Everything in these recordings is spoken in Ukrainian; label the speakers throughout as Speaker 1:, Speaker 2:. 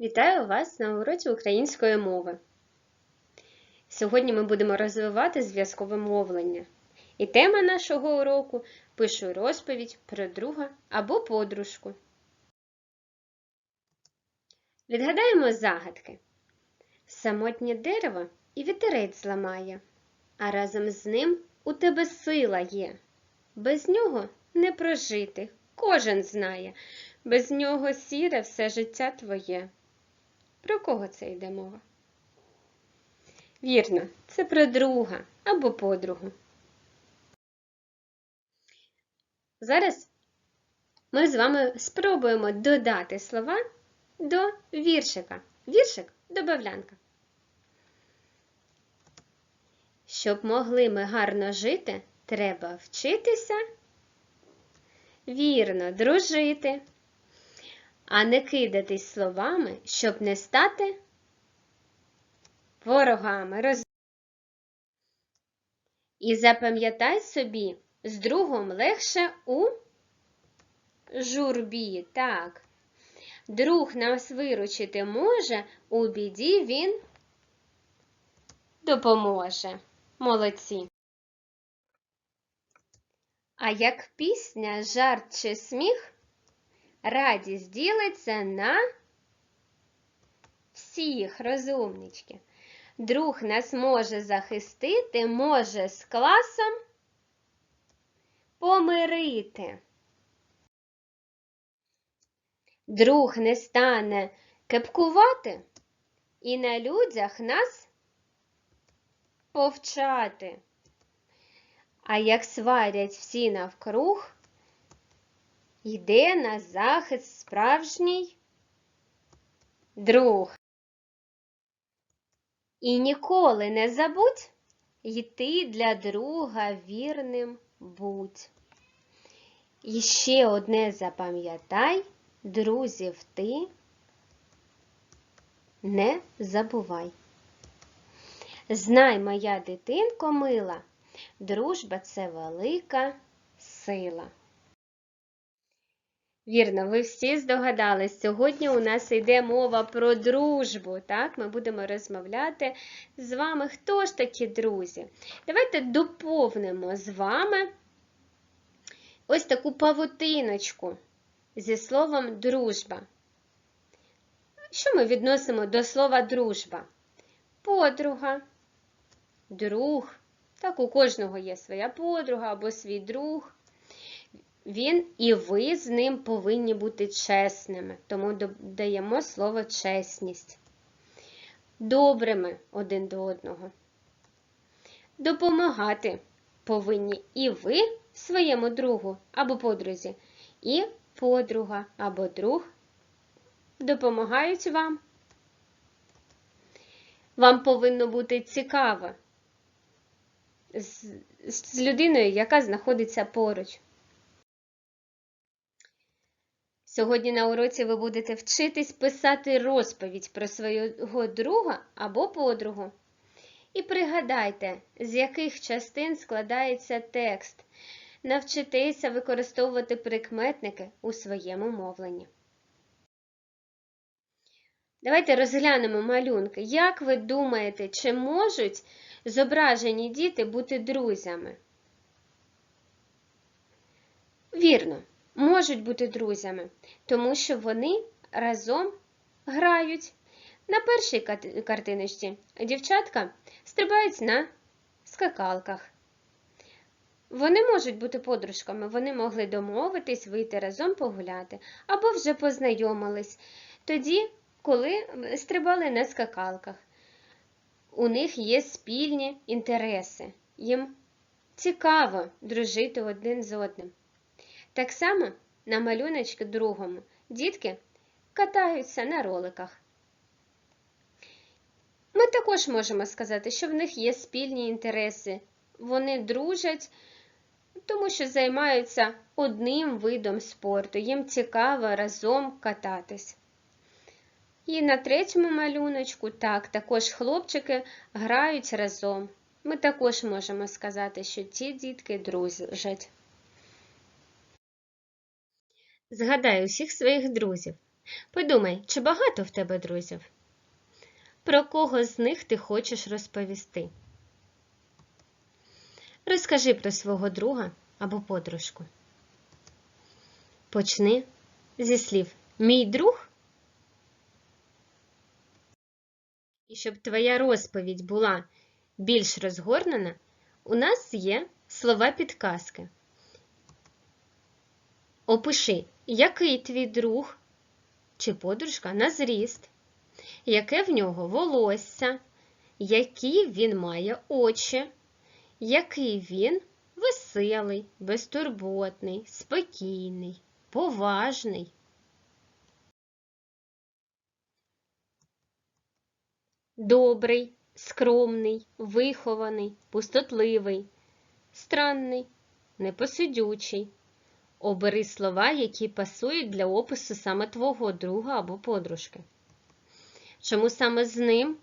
Speaker 1: Вітаю вас на уроці української мови. Сьогодні ми будемо розвивати зв'язкове мовлення. І тема нашого уроку пишу розповідь про друга або подружку. Відгадаємо загадки. Самотнє дерево і вітерець зламає, а разом з ним у тебе сила є. Без нього не прожити, кожен знає, без нього сіре все життя твоє. Про кого це йде мова? Вірно, це про друга або подругу. Зараз ми з вами спробуємо додати слова до віршика. Віршик добавлянка. Щоб могли ми гарно жити, треба вчитися, вірно дружити а не кидатись словами, щоб не стати ворогами. Роз... І запам'ятай собі, з другом легше у журбі. Так. Друг нас виручити може, у біді він допоможе. Молодці. А як пісня, жарт чи сміх, радість ділиться на всіх розумнички. Друг нас може захистити, може з класом помирити. Друг не стане кепкувати і на людях нас повчати. А як сварять всі навкруг, Йде на захист справжній друг. І ніколи не забудь йти для друга вірним будь. І ще одне запам'ятай, друзів ти не забувай. Знай, моя дитинко мила, дружба це велика сила. Вірно, ви всі здогадались, сьогодні у нас йде мова про дружбу. Так, Ми будемо розмовляти з вами, хто ж такі друзі. Давайте доповнимо з вами ось таку павутиночку зі словом дружба. Що ми відносимо до слова дружба? Подруга, друг. Так, у кожного є своя подруга або свій друг. Він і ви з ним повинні бути чесними, тому додаємо слово чесність. Добрими один до одного. Допомагати повинні і ви своєму другу або подрузі, і подруга або друг допомагають вам. Вам повинно бути цікаво з, з людиною, яка знаходиться поруч. Сьогодні на уроці ви будете вчитись писати розповідь про свого друга або подругу. І пригадайте, з яких частин складається текст. Навчитеся використовувати прикметники у своєму мовленні. Давайте розглянемо малюнки. Як ви думаєте, чи можуть зображені діти бути друзями? Вірно можуть бути друзями, тому що вони разом грають. На першій картиночці дівчатка стрибають на скакалках. Вони можуть бути подружками, вони могли домовитись, вийти разом погуляти, або вже познайомились тоді, коли стрибали на скакалках. У них є спільні інтереси, їм цікаво дружити один з одним. Так само на малюночку другому дітки катаються на роликах. Ми також можемо сказати, що в них є спільні інтереси. Вони дружать, тому що займаються одним видом спорту. Їм цікаво разом кататись. І на третьому малюночку, так, також хлопчики грають разом. Ми також можемо сказати, що ці дітки дружать. Згадай усіх своїх друзів. Подумай, чи багато в тебе друзів? Про кого з них ти хочеш розповісти? Розкажи про свого друга або подружку. Почни зі слів Мій друг. І щоб твоя розповідь була більш розгорнена, у нас є слова підказки. Опиши, який твій друг чи подружка на зріст, яке в нього волосся, які він має очі, який він веселий, безтурботний, спокійний, поважний. Добрий, скромний, вихований, пустотливий, странний, непосидючий. Обери слова, які пасують для опису саме твого друга або подружки. Чому саме з ним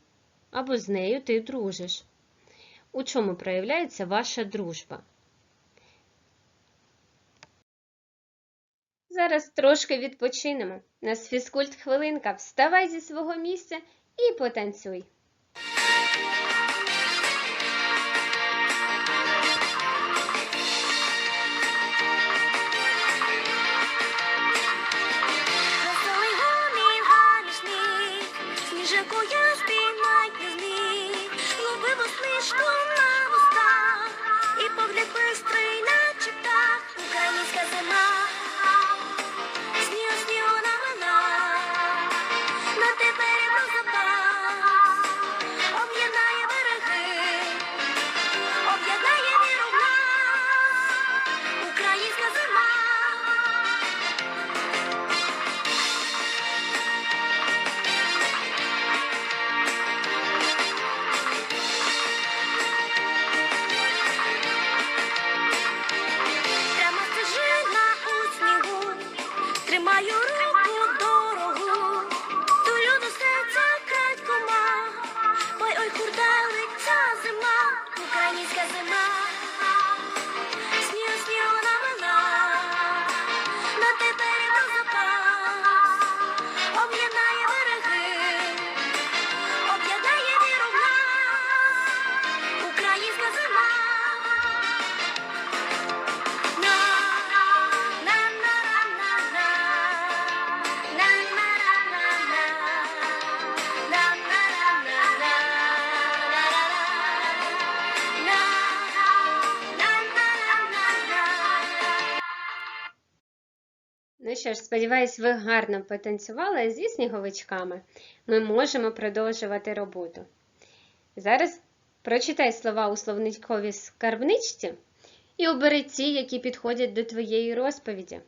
Speaker 1: або з нею ти дружиш? У чому проявляється ваша дружба? Зараз трошки відпочинемо. Нас фізкульт хвилинка. Вставай зі свого місця і потанцюй.
Speaker 2: Stone.
Speaker 1: Ну що ж, сподіваюсь, ви гарно потанцювали зі сніговичками. Ми можемо продовжувати роботу. Зараз прочитай слова у словниковій скарбничці і обери ті, які підходять до твоєї розповіді.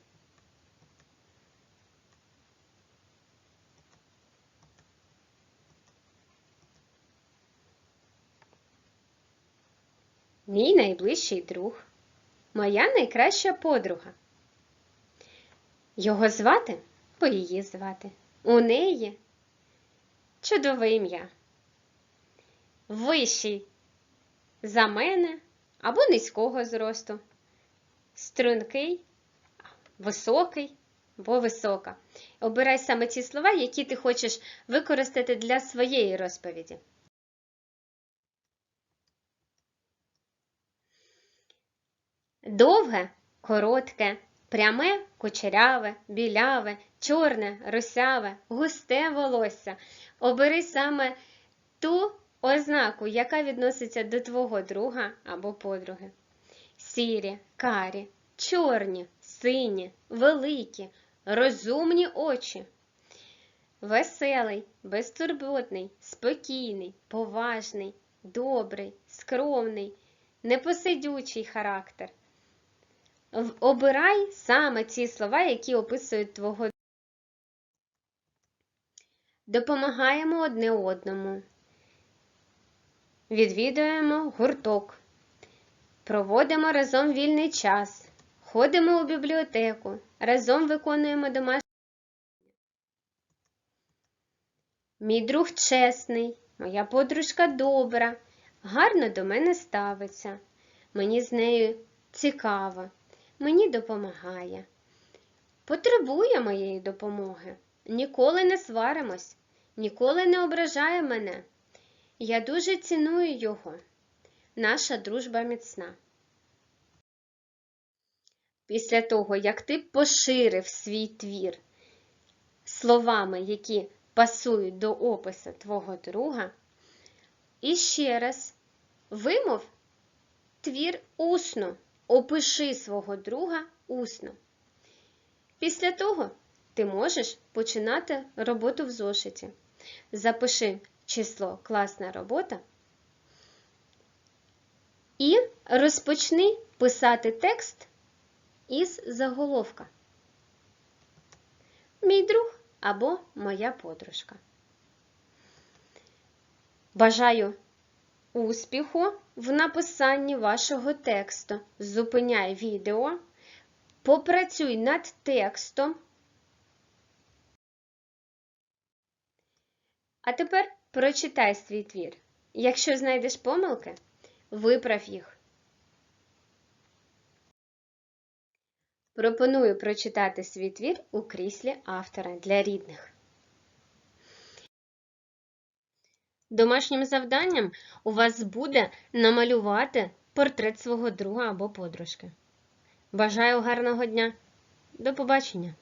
Speaker 1: Мій найближчий друг, моя найкраща подруга. Його звати, бо її звати. У неї чудове ім'я. Вищий за мене або низького зросту. Стрункий, високий або висока. Обирай саме ті слова, які ти хочеш використати для своєї розповіді. Довге, коротке, пряме, кучеряве, біляве, чорне, русяве, густе волосся. Обери саме ту ознаку, яка відноситься до твого друга або подруги. Сірі, карі, чорні, сині, великі, розумні очі. Веселий, безтурботний, спокійний, поважний, добрий, скромний, непосидючий характер. Обирай саме ці слова, які описують твого. Допомагаємо одне одному. Відвідуємо гурток. Проводимо разом вільний час. Ходимо у бібліотеку. Разом виконуємо домашні. Мій друг чесний, моя подружка добра, гарно до мене ставиться. Мені з нею цікаво, мені допомагає. Потребує моєї допомоги. ніколи не сваримось, ніколи не ображає мене. Я дуже ціную його. Наша дружба міцна. Після того, як ти поширив свій твір словами, які пасують до опису твого друга, і ще раз вимов твір усно, опиши свого друга усно. Після того ти можеш починати роботу в зошиті. Запиши число класна робота і розпочни писати текст із заголовка. Мій друг або моя подружка. Бажаю успіху в написанні вашого тексту. Зупиняй відео, попрацюй над текстом. А тепер прочитай свій твір. Якщо знайдеш помилки, виправ їх. Пропоную прочитати свій твір у кріслі автора для рідних. Домашнім завданням у вас буде намалювати портрет свого друга або подружки. Бажаю гарного дня! До побачення!